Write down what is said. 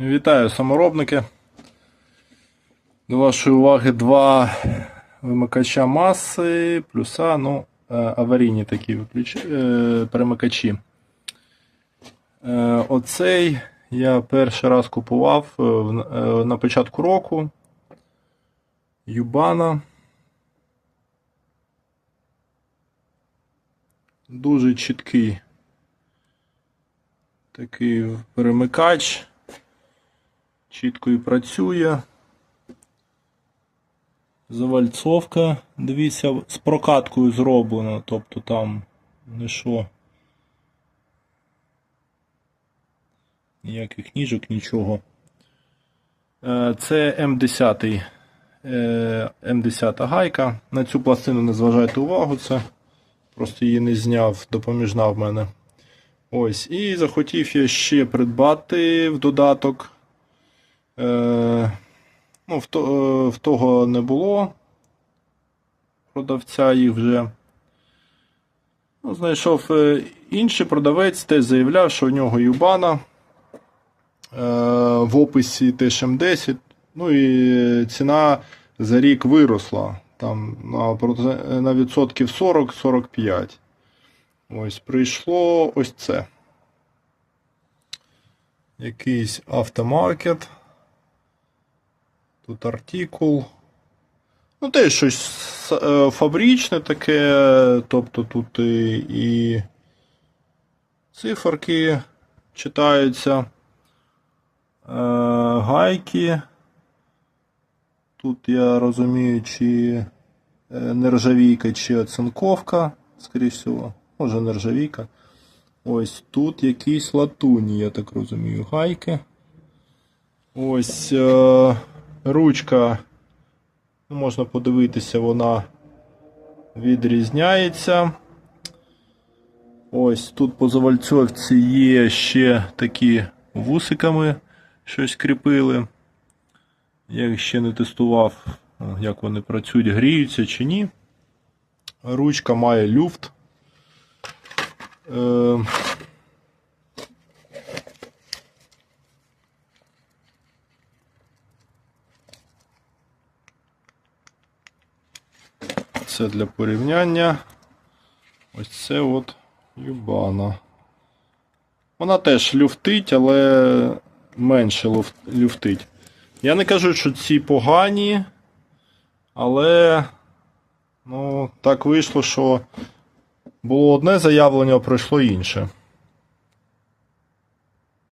Вітаю саморобники. До вашої уваги два вимикача маси, плюса, ну, е, аварійні такі виключ... е, перемикачі. Е, Оцей я перший раз купував на початку року. Юбана. Дуже чіткий такий перемикач. Чітко і працює. Завальцовка, дивіться, з прокаткою зроблено, тобто там не що. Ніяких ніжок, нічого. Е, Це М10. е, М10 гайка. На цю пластину не зважайте увагу, це просто її не зняв, допоміжна в мене. Ось, і захотів я ще придбати в додаток. Е, ну, в, то, е, в того не було продавця їх вже. Ну, знайшов е, інший продавець, теж заявляв, що у нього Юбана. В описі теж М10. Ну і ціна за рік виросла. Там на, на відсотків 40-45. Ось прийшло ось це. Якийсь автомаркет. Тут артикул. Ну, теж щось е, фабричне таке. Тобто тут і, і циферки читаються. Е, гайки. Тут я розумію, чи е, нержавійка, чи оцинковка, скоріш всього. Може нержавійка. Ось тут якісь латуні, я так розумію, гайки. Ось ручка. Ну, можна подивитися, вона відрізняється. Ось тут по завальцовці є ще такі вусиками щось кріпили. Я їх ще не тестував, як вони працюють, гріються чи ні. Ручка має люфт. Е, Це для порівняння. Ось це от Юбана. Вона теж люфтить, але менше люфтить. Я не кажу, що ці погані, але ну, так вийшло, що було одне заявлення, а пройшло інше.